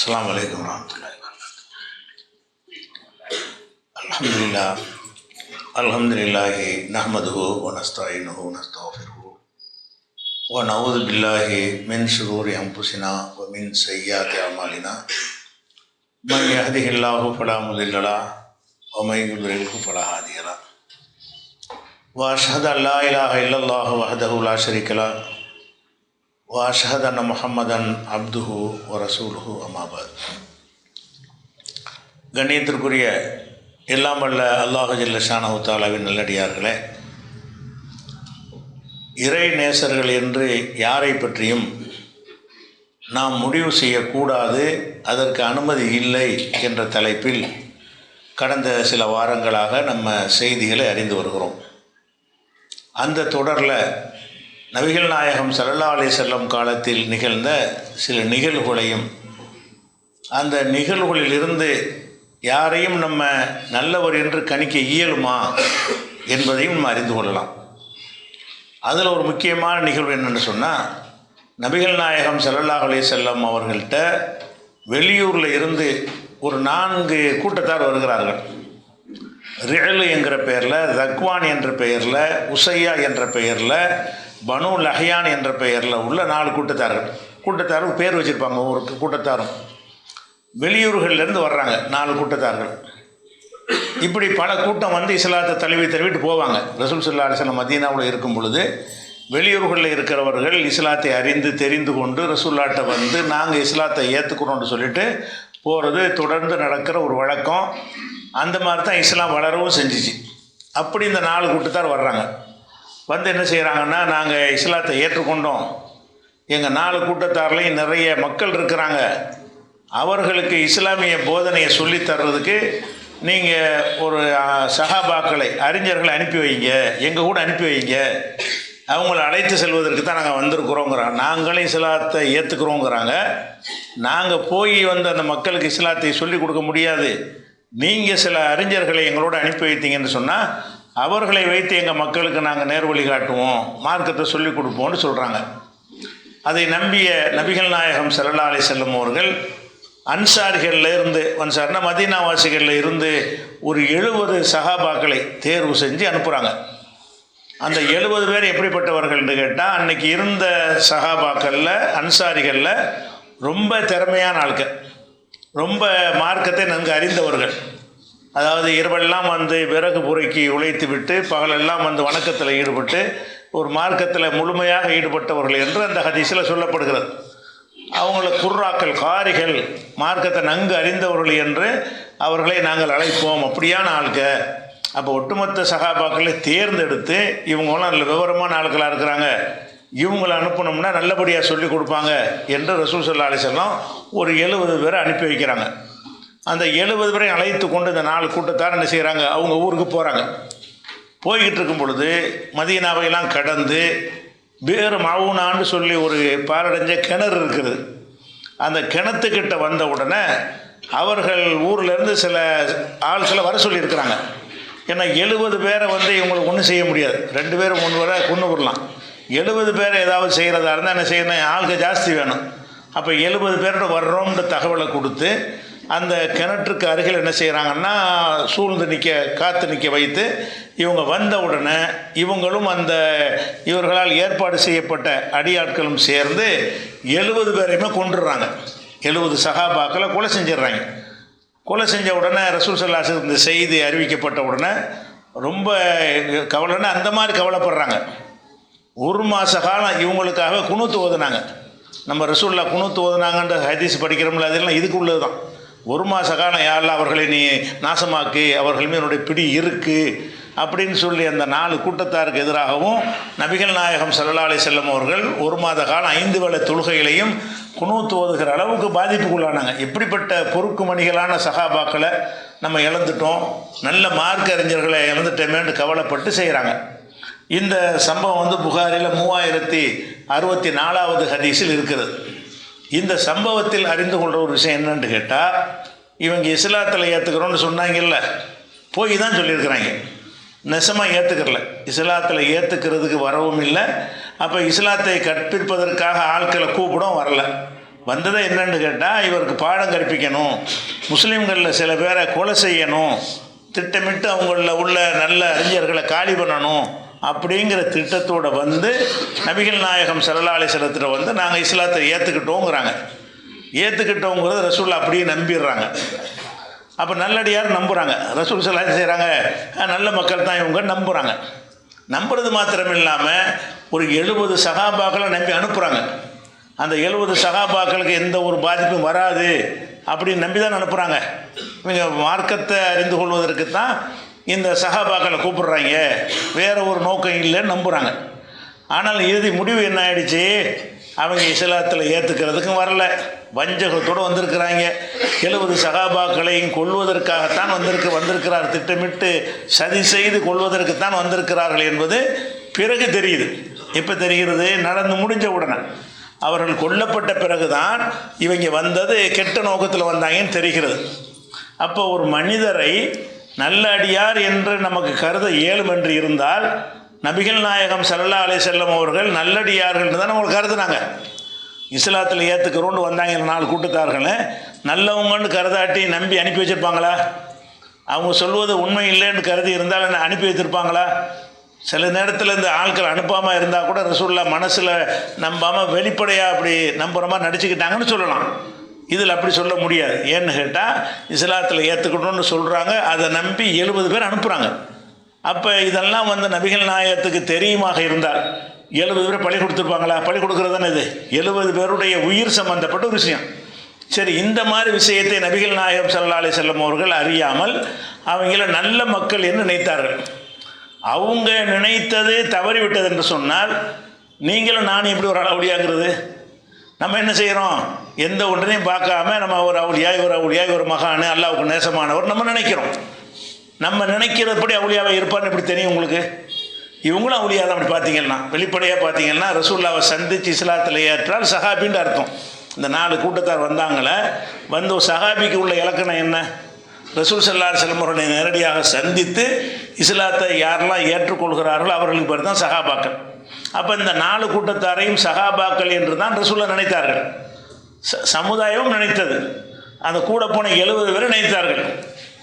அஸ்லாம் வலைக்கம் வரமத்துல்லாஹி الحمد لله الحمد لله نحمده ونستعينه ونستغفره ونعوذ بالله من شرور أنفسنا ومن سيئات أعمالنا من يهده الله فلا مضل له ومن يضلله فلا هادي له وأشهد أن لا إله إلا الله وحده لا شريك له وأشهد أن محمدا عبده ورسوله أما بعد கண்ணியத்திற்குரிய எல்லாம் வல்ல அல்லாஹு ஜில்லஷானஹு தாலாவின் நல்லடியார்களே இறை நேசர்கள் என்று யாரை பற்றியும் நாம் முடிவு செய்யக்கூடாது அதற்கு அனுமதி இல்லை என்ற தலைப்பில் கடந்த சில வாரங்களாக நம்ம செய்திகளை அறிந்து வருகிறோம் அந்த தொடரில் நபிகள் நாயகம் சல்லா அலி செல்லம் காலத்தில் நிகழ்ந்த சில நிகழ்வுகளையும் அந்த நிகழ்வுகளிலிருந்து யாரையும் நம்ம நல்லவர் என்று கணிக்க இயலுமா என்பதையும் நம்ம அறிந்து கொள்ளலாம். அதில் ஒரு முக்கியமான நிகழ்வு என்னென்னு சொன்னால் நபிகள் நாயகம் சல்லல்லாஹ் அலி செல்லம் அவர்கள்ட்ட வெளியூரில் இருந்து ஒரு நான்கு கூட்டத்தார் வருகிறார்கள். ரிழலு என்கிற பெயரில் தக்வான் என்ற பெயரில் உசையா என்ற பெயரில் பனு லஹயான் என்ற பெயரில் உள்ள நாலு கூட்டத்தார்கள். கூட்டத்தாரும் பேர் வச்சுருப்பாங்க ஒரு கூட்டத்தாரும். வெளியூர்கள்லேருந்து வர்றாங்க நாலு கூட்டத்தார்கள். இப்படி பல கூட்டம் வந்து இஸ்லாத்தை தழுவி தழுவிட்டு போவாங்க. ரசூல் சுல்லா அலிஸ்லாம் மதீனாவில் இருக்கும் பொழுது வெளியூர்களில் இருக்கிறவர்கள் இஸ்லாத்தை அறிந்து தெரிந்து கொண்டு ரசூல்லாட்டை வந்து நாங்கள் இஸ்லாத்தை ஏற்றுக்கிறோம்னு சொல்லிட்டு போகிறது தொடர்ந்து நடக்கிற ஒரு வழக்கம். அந்த மாதிரி தான் இஸ்லாம் வளரவும் செஞ்சிச்சு. அப்படி இந்த நாலு கூட்டத்தார் வர்றாங்க. வந்து என்ன செய்கிறாங்கன்னா நாங்கள் இஸ்லாத்தை ஏற்றுக்கொண்டோம். எங்கள் நாலு கூட்டத்தார்லேயும் நிறைய மக்கள் இருக்கிறாங்க. அவர்களுக்கு இஸ்லாமிய போதனையை சொல்லித் தர்றதுக்கு நீங்கள் ஒரு சஹாபாக்களை அறிஞர்களை அனுப்பி வைங்க. எங்கள் கூட அனுப்பி வைங்க. அவங்கள அழைத்து செல்வதற்கு தான் நாங்கள் வந்திருக்கிறோங்கிறாங்க. நாங்களும் இஸ்லாத்தை ஏற்றுக்கிறோங்கிறாங்க நாங்கள் போய் வந்து அந்த மக்களுக்கு இஸ்லாத்தை சொல்லிக் கொடுக்க முடியாது. நீங்கள் சில அறிஞர்களை எங்களோட அனுப்பி வைத்தீங்கன்னு சொன்னால் அவர்களை வைத்து எங்கள் மக்களுக்கு நாங்கள் நேர் வழி காட்டுவோம் மார்க்கத்தை சொல்லிக் கொடுப்போம்னு சொல்கிறாங்க அதை நம்பிய நபிகள் நாயகம் சல்லா அலி அவர்கள் அன்சாரிகளில் இருந்து அன்சார்னா மதீனாவாசிகளில் இருந்து ஒரு எழுபது சகாபாக்களை தேர்வு செஞ்சு அனுப்புகிறாங்க அந்த எழுபது பேர் எப்படிப்பட்டவர்கள்னு கேட்டால் அன்னைக்கு இருந்த சகாபாக்களில் அன்சாரிகளில் ரொம்ப திறமையான ஆட்கள் ரொம்ப மார்க்கத்தை நன்கு அறிந்தவர்கள். அதாவது இரவெல்லாம் வந்து விறகு பொறுக்கி உழைத்து விட்டு பகலெல்லாம் வந்து வணக்கத்தில் ஈடுபட்டு ஒரு மார்க்கத்தில் முழுமையாக ஈடுபட்டவர்கள் என்று அந்த ஹதீஸில் சொல்லப்படுகிறது. அவங்கள குர்ராக்கள் காரிகள் மார்க்கத்தை நன்கு அறிந்தவர்கள் என்று அவர்களை நாங்கள் அழைப்போம். அப்படியான ஆள்க. அப்போ ஒட்டுமொத்த சகாபாக்களை தேர்ந்தெடுத்து இவங்களாம் நல்ல விவரமான ஆட்களாக இருக்கிறாங்க. இவங்களை அனுப்பணும்னா நல்லபடியாக சொல்லி கொடுப்பாங்க என்று ரசூல் சல்லா அலிசல்லாம் ஒரு எழுபது பேரை அனுப்பி வைக்கிறாங்க. அந்த எழுபது பேரை அழைத்து கொண்டு இந்த நாலு கூட்டத்தார் என்ன செய்கிறாங்க அவங்க ஊருக்கு போகிறாங்க போய்கிட்டு இருக்கும் பொழுது மதியனாவையெல்லாம் கடந்து வேறு மாவுனான்னு சொல்லி ஒரு பாரடைஞ்ச கிணறு இருக்குது. அந்த கிணத்துக்கிட்ட வந்த உடனே அவர்கள் ஊர்லேருந்து சில ஆள்களை வர சொல்லியிருக்கிறாங்க. ஏன்னா எழுபது பேரை வந்து இவங்களுக்கு ஒன்றும் செய்ய முடியாது. ரெண்டு பேரும் மூணு பேரை கொண்டு விடலாம் எழுபது பேரை ஏதாவது செய்கிறதா இருந்தால் என்ன செய்யணும்? ஆளுக்கு ஜாஸ்தி வேணும். அப்போ எழுபது பேரோட வர்றோம்ன்ற தகவலை கொடுத்து அந்த கிணற்றுக்கு அருகில் என்ன செய்கிறாங்கன்னா சூழ்ந்து நிற்க காத்து நிற்க வைத்து இவங்க வந்த உடனே இவங்களும் அந்த இவர்களால் ஏற்பாடு செய்யப்பட்ட அடியாட்களும் சேர்ந்து எழுபது பேரையுமே கொண்டுடுறாங்க எழுபது சகாபாக்களை கொலை செஞ்சிடுறாங்க. கொலை செஞ்ச உடனே ரசூல் சல்லாஸ் இந்த செய்தி அறிவிக்கப்பட்ட உடனே ரொம்ப கவலைன்னா அந்த மாதிரி கவலைப்படுறாங்க. ஒரு மாத காலம் இவங்களுக்காக குணூத்து ஓதுனாங்க. நம்ம ரசூல்லா குணூத்து ஓதுனாங்கன்ற ஹதீஸ் படிக்கிறோம்ல அதெல்லாம் இதுக்கு உள்ளது தான் ஒரு மாத காலம் யாரில் அவர்களை நீ நாசமாக்கி அவர்கள் என்னுடைய பிடி இருக்குது அப்படின்னு சொல்லி அந்த நாலு கூட்டத்தாருக்கு எதிராகவும் நபிகள் நாயகம் சல்லா அலி செல்லம் அவர்கள் ஒரு மாத காலம் ஐந்து வேளை தொழுகைகளையும் குணூத்து ஓதுகிற அளவுக்கு பாதிப்புக்குள்ளானாங்க. எப்படிப்பட்ட பொறுக்கு மணிகளான சகாபாக்களை நம்ம இழந்துட்டோம் நல்ல மார்க் அறிஞர்களை இழந்துட்டோமேன்னு கவலைப்பட்டு செய்கிறாங்க இந்த சம்பவம் வந்து புகாரில் மூவாயிரத்தி அறுபத்தி நாலாவது ஹதீஸில் இருக்கிறது. இந்த சம்பவத்தில் அறிந்து கொள்கிற ஒரு விஷயம் என்னன்னு கேட்டால் இவங்க இஸ்லாத்தில் ஏற்றுக்கிறோன்னு சொன்னாங்கல்ல போய் தான் சொல்லியிருக்கிறாங்க. நெசமாக ஏற்றுக்கிறல இஸ்லாத்தில் ஏற்றுக்கிறதுக்கு வரவும் இல்லை. அப்போ இஸ்லாத்தை கற்பிப்பதற்காக ஆட்களை கூப்பிடும் வரல. வந்ததை என்னன்னு கேட்டால் இவருக்கு பாடம் கற்பிக்கணும் முஸ்லீம்களில் சில பேரை கொலை செய்யணும் திட்டமிட்டு அவங்களில் உள்ள நல்ல அறிஞர்களை காலி பண்ணணும் அப்படிங்கிற திட்டத்தோட வந்து நபிகள் நாயகம் சல்லா அலிஸ்லத்தில் வந்து நாங்கள் இஸ்லாத்தை ஏற்றுக்கிட்டோங்கிறாங்க ஏற்றுக்கிட்டோங்கிறது ரசூல் அப்படியே நம்பிடுறாங்க. அப்போ நல்லடியார் நம்புகிறாங்க ரசூல் சலா செய்கிறாங்க நல்ல மக்கள் தான் இவங்க நம்புகிறாங்க நம்புறது மாத்திரம் இல்லாமல் ஒரு எழுபது சகாபாக்களை நம்பி அனுப்புகிறாங்க அந்த எழுபது சகாபாக்களுக்கு எந்த ஒரு பாதிப்பும் வராது அப்படின்னு நம்பி தான் அனுப்புகிறாங்க இவங்க மார்க்கத்தை அறிந்து கொள்வதற்கு தான் இந்த சகாபாக்களை கூப்பிடுறாங்க. வேறு ஒரு நோக்கம் இல்லைன்னு நம்புகிறாங்க ஆனால் இறுதி முடிவு என்ன ஆயிடுச்சு? அவங்க இஸ்லாத்தில் ஏற்றுக்கிறதுக்கும் வரல. வஞ்சகத்தோடு வந்திருக்கிறாங்க. எழுபது சகாபாக்களையும் கொள்வதற்காகத்தான் வந்திருக்கு வந்திருக்கிறார். திட்டமிட்டு சதி செய்து கொள்வதற்குத்தான் வந்திருக்கிறார்கள் என்பது பிறகு தெரியுது. எப்போ தெரிகிறது நடந்து முடிஞ்ச உடனே. அவர்கள் கொல்லப்பட்ட பிறகுதான் இவங்க வந்தது கெட்ட நோக்கத்தில் வந்தாங்கன்னு தெரிகிறது. அப்போ ஒரு மனிதரை நல்ல அடியார் என்று நமக்கு கருத இயலும் என்று இருந்தால் நபிகள் நாயகம் சல்லா அலை செல்லம் அவர்கள் நல்லடியார்கள் தான் அவங்க கருதுனாங்க. இஸ்லாத்தில் ஏற்றுக்கிறோன்னு வந்தாங்க நாலு கூட்டத்தார்கள் நல்லவங்கன்னு கருதாட்டி நம்பி அனுப்பி வச்சுருப்பாங்களா? அவங்க சொல்வது உண்மை இல்லைன்னு கருதி இருந்தால் என்ன அனுப்பி வச்சுருப்பாங்களா சில நேரத்தில் இந்த ஆட்கள் அனுப்பாமல் இருந்தால் கூட ரசூல்லா மனசில் நம்பாமல் வெளிப்படையாக அப்படி நம்புகிற மாதிரி நடிச்சுக்கிட்டாங்கன்னு சொல்லலாம். இதில் அப்படி சொல்ல முடியாது. ஏன்னு கேட்டால் இஸ்லாத்தில் ஏற்றுக்கணும்னு சொல்கிறாங்க அதை நம்பி எழுபது பேர் அனுப்புகிறாங்க அப்போ இதெல்லாம் வந்து நபிகள் நாயகத்துக்கு தெரியுமாக இருந்தால் எழுபது பேர் பழி கொடுத்துருப்பாங்களா? பழி கொடுக்குறது தானே இது? எழுபது பேருடைய உயிர் சம்பந்தப்பட்ட ஒரு விஷயம். சரி இந்த மாதிரி விஷயத்தை நபிகள் நாயகம் சல்லா அலி செல்லம் அவர்கள் அறியாமல் அவங்கள நல்ல மக்கள் என்று நினைத்தார்கள். அவங்க நினைத்தது தவறிவிட்டது என்று சொன்னால் நீங்களும் நானும் எப்படி ஒரு அளவுடியாங்கிறது நம்ம என்ன செய்கிறோம் எந்த ஒன்றையும் பார்க்காம நம்ம ஒரு அவுளியாய் ஒரு அவுளியாய் ஒரு மகானு அல்லாவுக்கு நேசமானவர் நம்ம நினைக்கிறோம். நம்ம நினைக்கிறபடி அவுளியாவை இருப்பார்னு இப்படி தெரியும் உங்களுக்கு? இவங்களும் அவுளியா தான் அப்படி பார்த்தீங்கன்னா வெளிப்படையாக பார்த்தீங்கன்னா ரசூல்லாவை சந்தித்து இஸ்லாத்தில் ஏற்றால் சஹாபின்னு அர்த்தம். இந்த நாலு கூட்டத்தார் வந்தாங்களே வந்து ஒரு சஹாபிக்கு உள்ள இலக்கணம் என்ன? ரசூல் சல்லார் செல்மருடைய நேரடியாக சந்தித்து இஸ்லாத்தை யாரெல்லாம் ஏற்றுக்கொள்கிறார்களோ அவர்களுக்கு பேர் தான் சகாபாக்கள் அப்போ இந்த நாலு கூட்டத்தாரையும் சகாபாக்கள் என்று தான் ரசூலை நினைத்தார்கள். ச சமுதாயமும் நினைத்தது. அந்த கூட போன எழுபது பேர் நினைத்தார்கள்.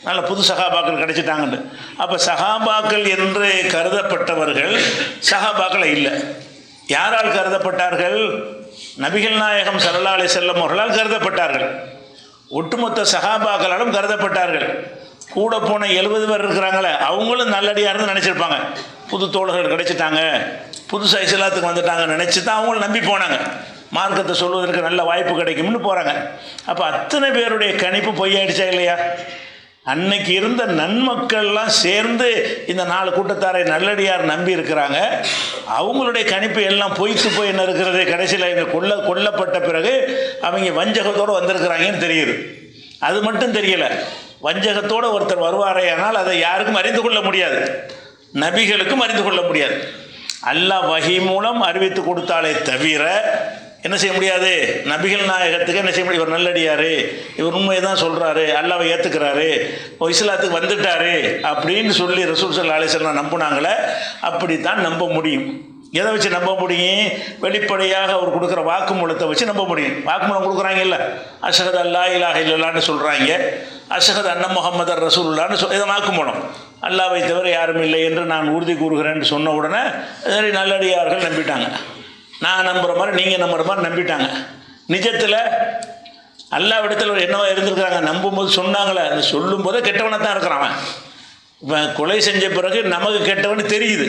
நல்ல புது சகாபாக்கள் கிடைச்சிட்டாங்கன்னு. அப்போ சகாபாக்கள் என்று கருதப்பட்டவர்கள் சகாபாக்களை இல்லை. யாரால் கருதப்பட்டார்கள்? நபிகள் நாயகம் சல்லா அலி செல்லம் அவர்களால் கருதப்பட்டார்கள். ஒட்டுமொத்த சகாபாக்களாலும் கருதப்பட்டார்கள். கூட போன எழுபது பேர் இருக்கிறாங்களே அவங்களும் நல்லடியார்னு நினச்சிருப்பாங்க. புது தோழர்கள் கிடைச்சிட்டாங்க. புதுசாக இஸ்லாத்துக்கு வந்துட்டாங்க நினச்சி தான் அவங்களும் நம்பி போனாங்க. மார்க்கத்தை சொல்வதற்கு நல்ல வாய்ப்பு கிடைக்கும்னு போகிறாங்க அப்போ அத்தனை பேருடைய கணிப்பு பொய்யாயிடுச்சா இல்லையா? அன்னைக்கு இருந்த நன்மக்கள்லாம் சேர்ந்து இந்த நாலு கூட்டத்தாரை நல்லடியார் நம்பி இருக்கிறாங்க. அவங்களுடைய கணிப்பு எல்லாம் பொய்த்து போய் என்ன இருக்கிறது? கடைசியில் இவங்க கொல்ல கொல்லப்பட்ட பிறகு அவங்க வஞ்சகத்தோடு வந்திருக்கிறாங்கன்னு தெரியுது. அது மட்டும் தெரியலை. வஞ்சகத்தோடு ஒருத்தர் வருவாரேயானால் அதை யாருக்கும் அறிந்து கொள்ள முடியாது. நபிகளுக்கும் அறிந்து கொள்ள முடியாது. அல்லாஹ் வகி மூலம் அறிவித்து கொடுத்தாலே தவிர என்ன செய்ய முடியாது? நபிகள் நாயகத்துக்கு என்ன செய்ய முடியும் இவர் நல்லடியாரு இவர் உண்மையை தான் சொல்கிறாரு அல்லாவை ஏற்றுக்கிறாரு இஸ்லாத்துக்கு வந்துட்டாரு அப்படின்னு சொல்லி ரசூல் சல்லா அலிஸ்லாம் நம்பினாங்களே அப்படித்தான் நம்ப முடியும். எதை வச்சு நம்ப முடியும்? வெளிப்படையாக அவர் கொடுக்குற வாக்குமூலத்தை வச்சு நம்ப முடியும். வாக்குமூலம் கொடுக்குறாங்க இல்லை அஷகத் அல்லா இலாஹ இல்லான்னு சொல்கிறாங்க அஷகத் அன்ன முகமது ரசூல்லான்னு சொல் இதை வாக்குமூலம். அல்லாவை தவிர யாரும் இல்லை என்று நான் உறுதி கூறுகிறேன்னு சொன்ன உடனே சரி நல்லடியார்கள் நம்பிட்டாங்க. நான் நம்புகிற மாதிரி நீங்கள் நம்புகிற மாதிரி நம்பிட்டாங்க. நிஜத்தில் எல்லா இடத்துல என்னவா இருந்திருக்கிறாங்க? நம்பும்போது சொன்னாங்களே அந்த சொல்லும் போதே கெட்டவனாக தான் இருக்கிறான் இப்போ கொலை செஞ்ச பிறகு நமக்கு கெட்டவன் தெரியுது.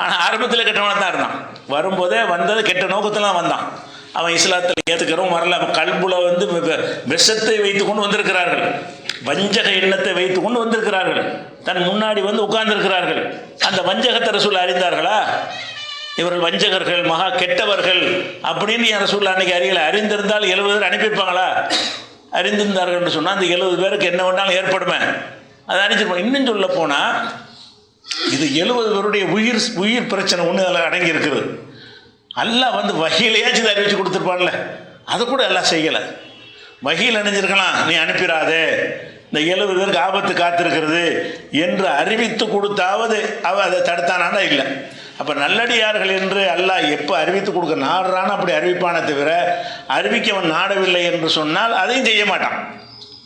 ஆனால் ஆரம்பத்தில் கெட்டவனாக தான் இருந்தான். வரும்போதே வந்தது கெட்ட நோக்கத்தில் வந்தான். அவன் இஸ்லாத்தில் ஏற்றுக்கிறவன் வரல. அவன் கல்புல வந்து விஷத்தை வைத்து கொண்டு வந்திருக்கிறார்கள். வஞ்சக எண்ணத்தை வைத்து கொண்டு வந்திருக்கிறார்கள். தன் முன்னாடி வந்து உட்கார்ந்திருக்கிறார்கள். அந்த வஞ்சகத்தை ரசூல் அறிந்தார்களா? இவர்கள் வஞ்சகர்கள் மகா கெட்டவர்கள் அப்படின்னு என் ரசூல் அன்னைக்கு அறியலை? அறிந்திருந்தால் எழுபது பேர் அனுப்பியிருப்பாங்களா? அறிந்திருந்தார்கள்னு சொன்னால் அந்த எழுபது பேருக்கு என்ன வேணாலும் ஏற்படுமே. அதை அனுப்பிச்சிருப்போம் இன்னும் சொல்ல போனால் இது எழுபது பேருடைய உயிர் உயிர் பிரச்சனை ஒன்று அதில் அடங்கி இருக்குது அல்லாஹ் வந்து வகையிலேயாச்சும் இதை அறிவிச்சு கொடுத்துருப்பான்ல. அதை கூட எல்லாம் செய்யலை. வகையில் அணிஞ்சிருக்கலாம். நீ அனுப்பிடாதே. இந்த எழுபது பேருக்கு ஆபத்து காத்திருக்கிறது என்று அறிவித்து கொடுத்தாவது அவள் அதை தடுத்தானா இல்லை. அப்போ நல்லடியார்கள் என்று அல்லாஹ் எப்போ அறிவித்து கொடுக்க நாடுறான்னு அப்படி அறிவிப்பான தவிர அறிவிக்கவன் நாடவில்லை என்று சொன்னால் அதையும் செய்ய மாட்டான்.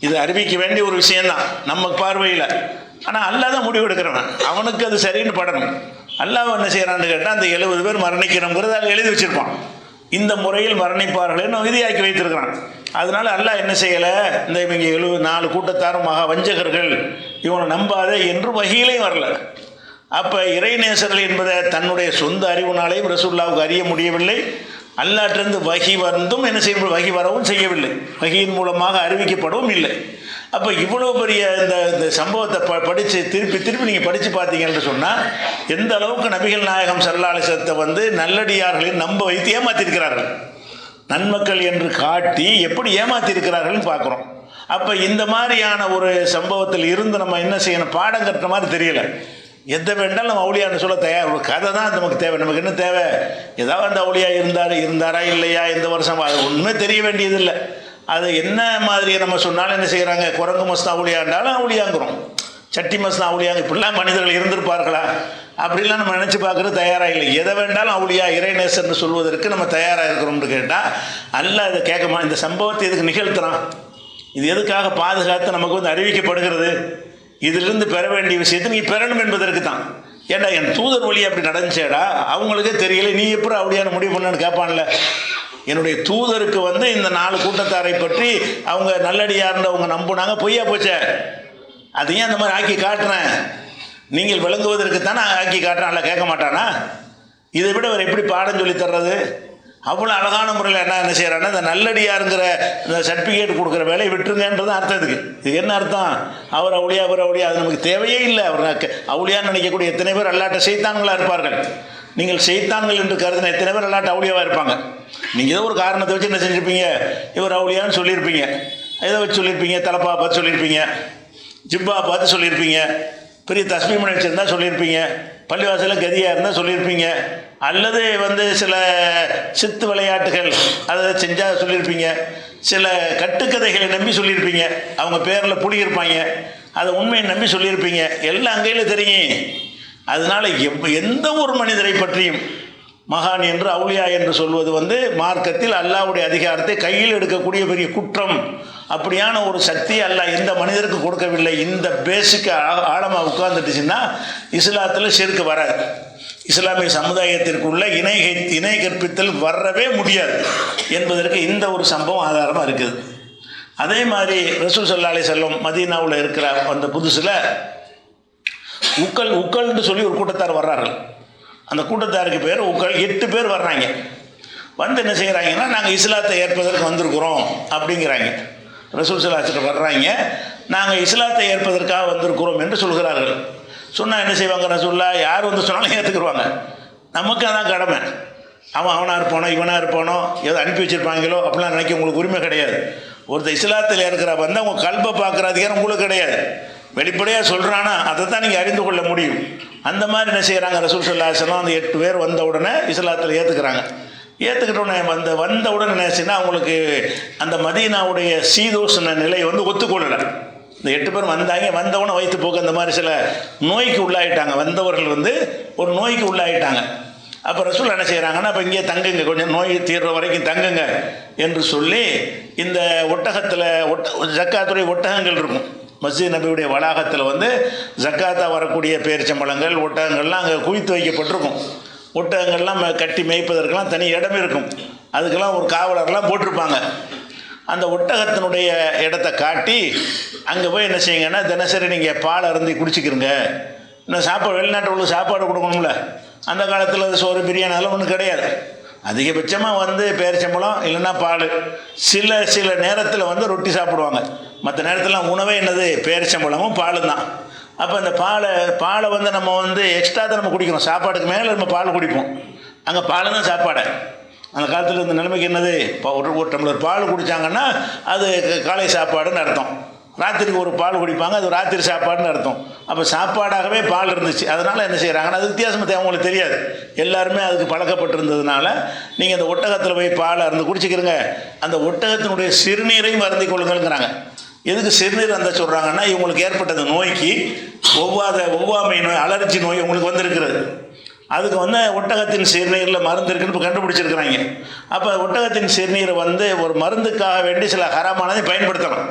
இது அறிவிக்க வேண்டிய ஒரு விஷயந்தான் நம்ம பார்வையில். ஆனால் அல்லாஹ் தான் முடிவு எடுக்கிறவன். அவனுக்கு அது சரின்னு படணும். அல்லாஹ் என்ன செய்கிறான்னு கேட்டால் அந்த எழுபது பேர் மரணிக்கணுங்கிறது அதில் எழுதி வச்சுருப்பான். இந்த முறையில் மரணிப்பார்கள்னு விதியாக்கி வைத்திருக்கிறான். அதனால அல்லாஹ் என்ன செய்யலை? இந்த இவங்க எழுபது நாலு கூட்டத்தாரும் மகா வஞ்சகர்கள். இவனை நம்பாதே என்று வகையிலையும் வரல. அப்போ இறைநேசர்கள் என்பதை தன்னுடைய சொந்த அறிவுனாலேயும் ரசூல்லாவுக்கு அறிய முடியவில்லை. அல்லாட்டிருந்து வகி வந்தும் என்ன செய்ய வகி வரவும் செய்யவில்லை. வகியின் மூலமாக அறிவிக்கப்படவும் இல்லை. அப்போ இவ்வளோ பெரிய இந்த இந்த சம்பவத்தை ப படித்து திருப்பி திருப்பி நீங்கள் படித்து பார்த்தீங்கன்னு சொன்னால் எந்த அளவுக்கு நபிகள் நாயகம் சல்லாலிசத்தை வந்து நல்லடியார்களை நம்ப வைத்து ஏமாற்றிருக்கிறார்கள் நன்மக்கள் என்று காட்டி எப்படி ஏமாற்றிருக்கிறார்கள்னு பார்க்குறோம். அப்போ இந்த மாதிரியான ஒரு சம்பவத்தில் இருந்து நம்ம என்ன செய்யணும்? பாடம் கட்டுற மாதிரி தெரியலை. எதை வேண்டாலும் நம்ம அவுளியான்னு சொல்ல தயார் ஒரு கதை தான் நமக்கு தேவை. நமக்கு என்ன தேவை? ஏதாவது அந்த அவுளியா இருந்தார் இருந்தாரா இல்லையா? இந்த வருஷம் அது ஒன்றுமே தெரிய வேண்டியதில்லை. அது என்ன மாதிரி நம்ம சொன்னாலும் என்ன செய்கிறாங்க குரங்கு மஸ்தான் அவுளியாண்டாலும் அவுளியாங்கிறோம். சட்டி மஸ்தான் அவுளியாங்க இப்படிலாம் மனிதர்கள் இருந்திருப்பார்களா? அப்படிலாம் நம்ம நினச்சி பார்க்குறது தயாராக இல்லை. எதை வேண்டாலும் அவுளியா இறைநேசர்னு சொல்வதற்கு நம்ம தயாராக இருக்கிறோம்னு கேட்டால் அல்ல அதை கேட்கமா இந்த சம்பவத்தை எதுக்கு நிகழ்த்துறான்? இது எதுக்காக பாதுகாத்து நமக்கு வந்து அறிவிக்கப்படுகிறது? இதிலிருந்து பெற வேண்டிய விஷயத்தை நீ பெறணும் என்பதற்கு தான். ஏண்டா என் தூதர் வழி அப்படி நடந்துச்சேடா? அவங்களுக்கே தெரியல நீ எப்படி அப்படியான முடிவு பண்ணான்னு கேட்பான்ல. என்னுடைய தூதருக்கு வந்து இந்த நாலு கூட்டத்தாரை பற்றி அவங்க நல்லடியார்னு அவங்க நம்புனாங்க பொய்யா போச்சே. அதையும் அந்த மாதிரி ஆக்கி காட்டுறேன்? நீங்கள் விளங்குவதற்கு தானே ஆக்கி காட்டுறான்ல கேட்க மாட்டானா? இதை விட அவர் எப்படி பாடம் சொல்லி தர்றது? அவ்வளோ அழகான முறையில் என்ன என்ன செய்கிறான்னா இந்த நல்லடியாருங்கிற இந்த சர்டிஃபிகேட் கொடுக்குற வேலையை விட்டுருங்கன்றது அர்த்தம் இதுக்கு. இது என்ன அர்த்தம்? அவர் அவளியா அவர் அவளியா அது நமக்கு தேவையே இல்லை. அவர் அவளியான்னு நினைக்கக்கூடிய எத்தனை பேர் அல்லாட்ட செய்தான்களாக இருப்பார்கள்? நீங்கள் செய்தான்கள் என்று கருதின எத்தனை பேர் அல்லாட்ட அவளியாவாக இருப்பாங்க? நீங்கள் ஏதோ ஒரு காரணத்தை வச்சு என்ன செஞ்சுருப்பீங்க? இவர் அவளியான்னு சொல்லியிருப்பீங்க. ஏதோ வச்சு சொல்லியிருப்பீங்க தலப்பா பார்த்து சொல்லியிருப்பீங்க ஜிப்பா பார்த்து சொல்லியிருப்பீங்க. பெரிய தஸ்மீமனை வச்சுருந்தா சொல்லியிருப்பீங்க. பள்ளிவாசலில் கதியாக இருந்தால் சொல்லியிருப்பீங்க. அல்லது வந்து சில சித்து விளையாட்டுகள் அதை செஞ்சால் சொல்லியிருப்பீங்க. சில கட்டுக்கதைகளை நம்பி சொல்லியிருப்பீங்க. அவங்க பேரில் புடியிருப்பாங்க அதை உண்மையை நம்பி சொல்லியிருப்பீங்க. எல்லாம் அங்கேயில் தெரியும். அதனால் எவ் எந்த ஒரு மனிதரை பற்றியும் மகான் என்று அவுளியா என்று சொல்வது வந்து மார்க்கத்தில் அல்லாவுடைய அதிகாரத்தை கையில் எடுக்கக்கூடிய பெரிய குற்றம். அப்படியான ஒரு சக்தி அல்லாஹ் எந்த மனிதருக்கு கொடுக்கவில்லை. இந்த பேசிக் ஆழமாக உட்கார்ந்துட்டுச்சுன்னா இஸ்லாத்தில் செருக்கு வராது. இஸ்லாமிய சமுதாயத்திற்குள்ள இணை இணை கற்பித்தல் வரவே முடியாது என்பதற்கு இந்த ஒரு சம்பவம் ஆதாரமாக இருக்குது. அதே மாதிரி ரசூல் சல்லா அலி செல்லம் மதீனாவில் இருக்கிற அந்த புதுசில் உக்கல் உக்கல்னு சொல்லி ஒரு கூட்டத்தார் வர்றார்கள். அந்த கூட்டத்தாருக்கு பேர் உக்கள் எட்டு பேர் வர்றாங்க. வந்து என்ன செய்கிறாங்கன்னா நாங்கள் இஸ்லாத்தை ஏற்பதற்கு வந்திருக்கிறோம் அப்படிங்கிறாங்க. ரசூல் சலாச்சிட்டு வர்றாங்க. நாங்கள் இஸ்லாத்தை ஏற்பதற்காக வந்திருக்கிறோம் என்று சொல்கிறார்கள். சொன்னால் என்ன செய்வாங்க ரசூல்லா யார் வந்து சொன்னாலும் ஏற்றுக்குருவாங்க நமக்கு அதான் கடமை. அவன் அவனாக இருப்பானோ இவனாக இருப்பானோ ஏதோ அனுப்பி வச்சுருப்பாங்களோ அப்படிலாம் நினைக்க உங்களுக்கு உரிமை கிடையாது. ஒருத்தர் இஸ்லாத்தில் இருக்கிற வந்து அவங்க கல்பை பார்க்குற அதிகாரம் உங்களுக்கு கிடையாது. வெளிப்படையாக சொல்கிறானா அதை தான் நீங்கள் அறிந்து கொள்ள முடியும். அந்த மாதிரி என்ன செய்கிறாங்க ரசூல் சொல்லாசனம் அந்த எட்டு பேர் வந்த உடனே இஸ்லாத்தில் ஏற்றுக்கிறாங்க ஏற்றுக்கிட்ட உடனே வந்த வந்த உடனே நினைச்சுன்னா அவங்களுக்கு அந்த மதீனாவுடைய சீதோஷண நிலை வந்து ஒத்துக்கொள்ளலை. இந்த எட்டு பேர் வந்தாங்க வந்தவொடனே வயிற்று போக்கு அந்த மாதிரி சில நோய்க்கு உள்ளாயிட்டாங்க. வந்தவர்கள் வந்து ஒரு நோய்க்கு உள்ளாயிட்டாங்க. அப்போ ரசூல் என்ன செய்கிறாங்கன்னா அப்போ இங்கே தங்குங்க கொஞ்சம் நோய் தீர்ற வரைக்கும் தங்குங்க என்று சொல்லி இந்த ஒட்டகத்தில் ஒட்ட ஜக்காத்துறை ஒட்டகங்கள் இருக்கும். மஸ்ஜித் நபியுடைய வளாகத்தில் வந்து ஜக்காத்தா வரக்கூடிய பேரிச்சம்பழங்கள் ஒட்டகங்கள்லாம் அங்கே குவித்து வைக்கப்பட்டிருக்கும். ஒட்டகங்கள்லாம் கட்டி மேய்ப்பதற்கெல்லாம் தனி இடம் இருக்கும். அதுக்கெல்லாம் ஒரு காவலர்லாம் போட்டிருப்பாங்க. அந்த ஒட்டகத்தினுடைய இடத்த காட்டி அங்கே போய் என்ன செய்யுங்கன்னா தினசரி நீங்கள் பால் அருந்தி குடிச்சிக்கிறங்க இன்னும் சாப்பாடு வெளிநாட்டு உள்ள சாப்பாடு கொடுக்கணும்ல. அந்த காலத்தில் அது சோறு பிரியாணி அதெல்லாம் ஒன்றும் கிடையாது. அதிகபட்சமாக வந்து பேரிச்சம்பழம் இல்லைன்னா பால். சில சில நேரத்தில் வந்து ரொட்டி சாப்பிடுவாங்க. மற்ற நேரத்தில் உணவே என்னது? பேரிச்சம்பழமும் பாலும் தான் அப்போ அந்த பாலை பாலை வந்து நம்ம வந்து எக்ஸ்ட்ரா தான் நம்ம குடிக்கிறோம். சாப்பாடுக்கு மேலே நம்ம பால் குடிப்போம். அங்கே பால் தான் சாப்பாடு. அந்த காலத்தில் இந்த நிலைமைக்கு என்னது? இப்போ ஒரு ஒரு டம்ளர் பால் குடித்தாங்கன்னா அது காலை சாப்பாடுன்னு அர்த்தம். ராத்திரிக்கு ஒரு பால் குடிப்பாங்க அது ராத்திரி சாப்பாடுன்னு அர்த்தம். அப்போ சாப்பாடாகவே பால் இருந்துச்சு. அதனால் என்ன செய்கிறாங்கன்னா அது வித்தியாசமாக அவங்களுக்கு தெரியாது. எல்லாருமே அதுக்கு பழக்கப்பட்டிருந்ததுனால நீங்கள் அந்த ஒட்டகத்தில் போய் பால் அருந்து குடிச்சிக்கிறங்க அந்த ஒட்டகத்தினுடைய சிறுநீரையும் அருந்தி கொள்ளுங்கிறாங்க எதுக்கு சிறுநீர் அந்த சொல்கிறாங்கன்னா இவங்களுக்கு ஏற்பட்டது நோய்க்கு ஒவ்வாத ஒவ்வாமை நோய் அலர்ஜி நோய் உங்களுக்கு வந்திருக்கிறது. அதுக்கு வந்து ஒட்டகத்தின் சிறுநீரில் மருந்து இருக்குன்னு இப்போ கண்டுபிடிச்சிருக்கிறாங்க. அப்போ ஒட்டகத்தின் சிறுநீரை வந்து ஒரு மருந்துக்காக வேண்டி சில ஹராமானதை பயன்படுத்தணும்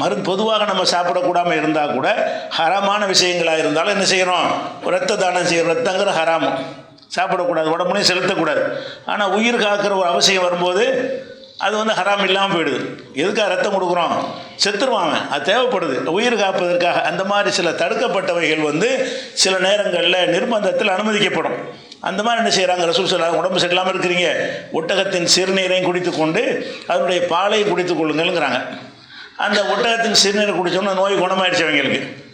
மருந்து பொதுவாக நம்ம சாப்பிடக்கூடாமல் இருந்தால் கூட ஹராமான விஷயங்களாக இருந்தாலும் என்ன செய்கிறோம் ரத்த தானம் செய்யணும் ரத்தங்கிற ஹராமம். சாப்பிடக்கூடாது உடம்புலையும் செலுத்தக்கூடாது. ஆனால் உயிர் காக்கிற ஒரு அவசியம் வரும்போது அது வந்து ஹராம் இல்லாமல் போயிடுது. எதுக்காக ரத்தம் கொடுக்குறோம்? செத்துருவான் அவன். அது தேவைப்படுது. உயிர் காப்பதற்காக அந்த மாதிரி சில தடுக்கப்பட்டவைகள் வந்து சில நேரங்களில் நிர்பந்தத்தில் அனுமதிக்கப்படும். அந்த மாதிரி என்ன செய்கிறாங்க ரசூல் சொல்லா உடம்பு சரியில்லாமல் இருக்கிறீங்க. ஒட்டகத்தின் சிறுநீரையும் குடித்து கொண்டு அதனுடைய பாலையும் குடித்து கொள்ளுங்கள்ங்கிறாங்க. அந்த ஒட்டகத்தின் சிறுநீரை குடித்தோம்னா நோய் குணமாயிடுச்சு அவங்களுக்கு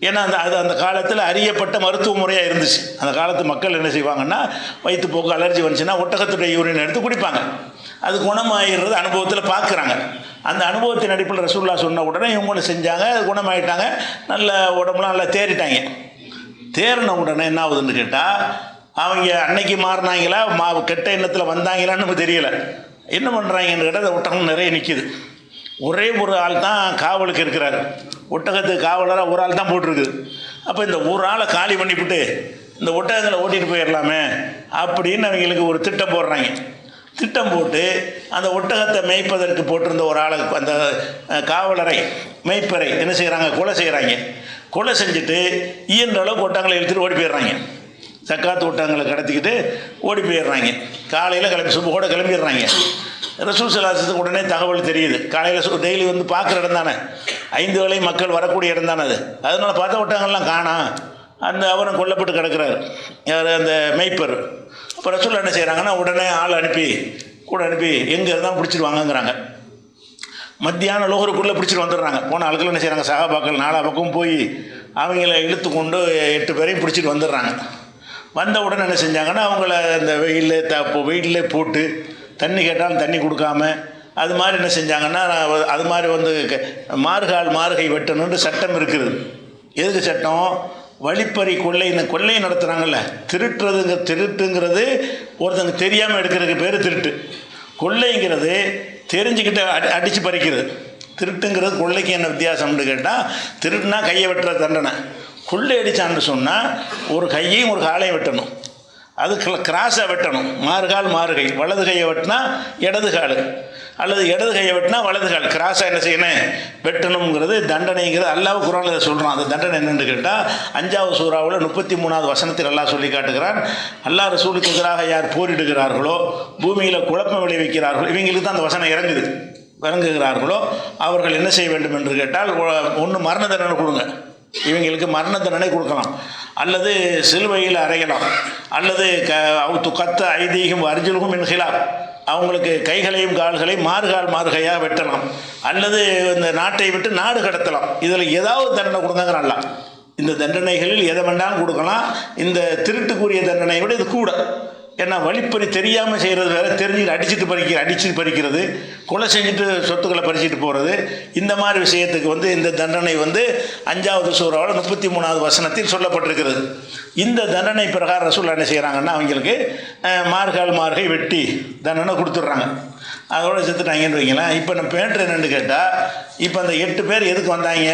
ஏன்னா அந்த அது அந்த காலத்தில் அறியப்பட்ட மருத்துவ முறையாக இருந்துச்சு. அந்த காலத்து மக்கள் என்ன செய்வாங்கன்னா வயிற்றுப்போக்கு அலர்ஜி வந்துச்சுன்னா ஒட்டகத்துடைய யூரின் எடுத்து குடிப்பாங்க. அது குணமாயிடுறது அனுபவத்தில் பார்க்குறாங்க அந்த அனுபவத்தின் அடிப்படையில் ரசூல்லா சொன்ன உடனே இவங்களும் செஞ்சாங்க அது குணமாயிட்டாங்க நல்ல உடம்புலாம் நல்லா தேறிட்டாங்க. தேறின உடனே என்ன ஆகுதுன்னு கேட்டால் அவங்க அன்னைக்கு மாறினாங்களா மா கெட்ட எண்ணத்தில் வந்தாங்களான்னு நமக்கு தெரியல. என்ன பண்ணுறாங்கன்னு கேட்டால் அந்த ஒட்டகம் நிறைய நிற்கிது ஒரே ஒரு ஆள் தான் காவலுக்கு இருக்கிறார். ஒட்டகத்துக்கு காவலராக ஒரு ஆள் தான் போட்டிருக்குது. அப்போ இந்த ஒரு ஆளை காலி பண்ணிவிட்டு இந்த ஒட்டகங்களை ஓட்டிகிட்டு போயிடலாமே அப்படின்னு அவங்களுக்கு ஒரு திட்டம் போடுறாங்க. திட்டம் போட்டு அந்த ஒட்டகத்தை மேய்ப்பதற்கு போட்டிருந்த ஒரு ஆளை அந்த காவலரை மேய்ப்பரை என்ன செய்கிறாங்க கொலை செய்கிறாங்க கொலை செஞ்சுட்டு இயன்ற அளவுக்கு ஒட்டகங்களை எடுத்துகிட்டு ஓடி போயிடுறாங்க. சக்காத்து ஒட்டகங்களை கடத்திக்கிட்டு ஓடி போயிடுறாங்க. காலையில் கிளம்பி சுபோட கிளம்பிடுறாங்க. ரசூல் சலாசத்துக்கு உடனே தகவல் தெரியுது. காலையில் டெய்லி வந்து பார்க்குற இடம் தானே. ஐந்து வேளை மக்கள் வரக்கூடிய இடம் தானே அது. அதனால் பார்த்த ஒட்டகங்கள்லாம் காணாம் அந்த அவரும் கொல்லப்பட்டு கிடக்கிறார். யார்? அந்த மெய்ப்பர். அப்போ ரசூல் என்ன செய்கிறாங்கன்னா உடனே ஆள் அனுப்பி கூட அனுப்பி எங்கே இருந்தால் பிடிச்சிட்டு வாங்கங்கிறாங்க மத்தியானம் லோகருக்குள்ளே பிடிச்சிட்டு வந்துடுறாங்க. போன ஆளுக்கள் என்ன செய்கிறாங்க சகாபாக்கள் நாலா பக்கம் போய் அவங்கள இழுத்து கொண்டு எட்டு பேரையும் பிடிச்சிட்டு வந்துடுறாங்க. வந்த உடனே என்ன செஞ்சாங்கன்னா அவங்கள இந்த வெயிலில் த வெயிலில் போட்டு தண்ணி கேட்டாலும் தண்ணி கொடுக்காம அது மாதிரி என்ன செஞ்சாங்கன்னா அது மாதிரி வந்து க- மார்கால் மார்கை வெட்டணுன்ற சட்டம் இருக்குது. எதுக்கு சட்டம்? வழிப்பறி கொள்ளை இந்த கொள்ளை நடத்துகிறாங்கல்ல திருட்டுறதுங்க திருட்டுங்கிறது ஒருத்தங்க தெரியாமல் எடுக்கிறதுக்கு பேர் திருட்டு. கொள்ளைங்கிறது தெரிஞ்சுக்கிட்டு அடி அடித்து பறிக்கிறது. திருட்டுங்கிறது கொள்ளைக்கு என்ன வித்தியாசம்னு கேட்டால் திருட்டுனா கையை வெட்டுற தண்டனை. கொள்ளை அடித்தான்னு சொன்னால் ஒரு கையையும் ஒரு காலையும் வெட்டணும். அது கிராஸை வெட்டணும். மாறுகால் மாறுகை. வலது கையை வெட்டினா இடது கால். அல்லது இடது கையை வெட்டினா வலது கால். கிராஸாக என்ன செய்யணும்? வெட்டணுங்கிறது தண்டனைங்கிறது அல்லாஹ் குரானில் இதை சொல்கிறான் அந்த தண்டனை என்னென்னு கேட்டால் அஞ்சாவது சூறாவில் முப்பத்தி மூணாவது வசனத்தில் அல்லாஹ் சொல்லி காட்டுகிறான். அல்லாஹ் ரசூலுக்கு எதிராக யார் போரிடுகிறார்களோ பூமியில் குழப்பம் விளைவிக்கிறார்களோ இவங்களுக்கு தான் அந்த வசனம் இறங்குது. இறங்குகிறார்களோ அவர்கள் என்ன செய்ய வேண்டும் என்று கேட்டால் ஒன்று மரண தண்டனை கொடுங்க. இவங்களுக்கு மரண தண்டனை கொடுக்கலாம். அல்லது சிலுவையில் அறையலாம். அல்லது க அவுத்து கத்த ஐதீகம் அர்ஜுலுகும் என்கிறார் அவங்களுக்கு கைகளையும் கால்களையும் மாறுகால் மாறுகையாக வெட்டலாம். அல்லது இந்த நாட்டை விட்டு நாடு கடத்தலாம். இதில் ஏதாவது தண்டனை கொடுங்கங்கிறான்ல இந்த தண்டனைகளில் எதை வேண்டாலும் கொடுக்கலாம். இந்த திருட்டுக்குரிய தண்டனையை விட இது கூட. ஏன்னா வழிப்பறி தெரியாமல் செய்கிறது வேற தெரிஞ்சுட்டு அடிச்சுட்டு பறிக்கிற அடிச்சுட்டு பறிக்கிறது கொலை செஞ்சுட்டு சொத்துக்களை பறிச்சுட்டு போகிறது இந்த மாதிரி விஷயத்துக்கு வந்து இந்த தண்டனை வந்து அஞ்சாவது சூறாவில் முப்பத்தி மூணாவது வசனத்தில் சொல்லப்பட்டிருக்கிறது. இந்த தண்டனை பிரகாரம் ரசூல் என்ன செய்கிறாங்கன்னா அவங்களுக்கு மார்கால் மார்கை வெட்டி தண்டனை கொடுத்துட்றாங்க. அதோட செத்துட்டாங்கன்னு வைங்களேன். இப்போ நம்ம பேட்ரு என்னன்னு கேட்டால் இப்போ அந்த எட்டு பேர் எதுக்கு வந்தாங்க?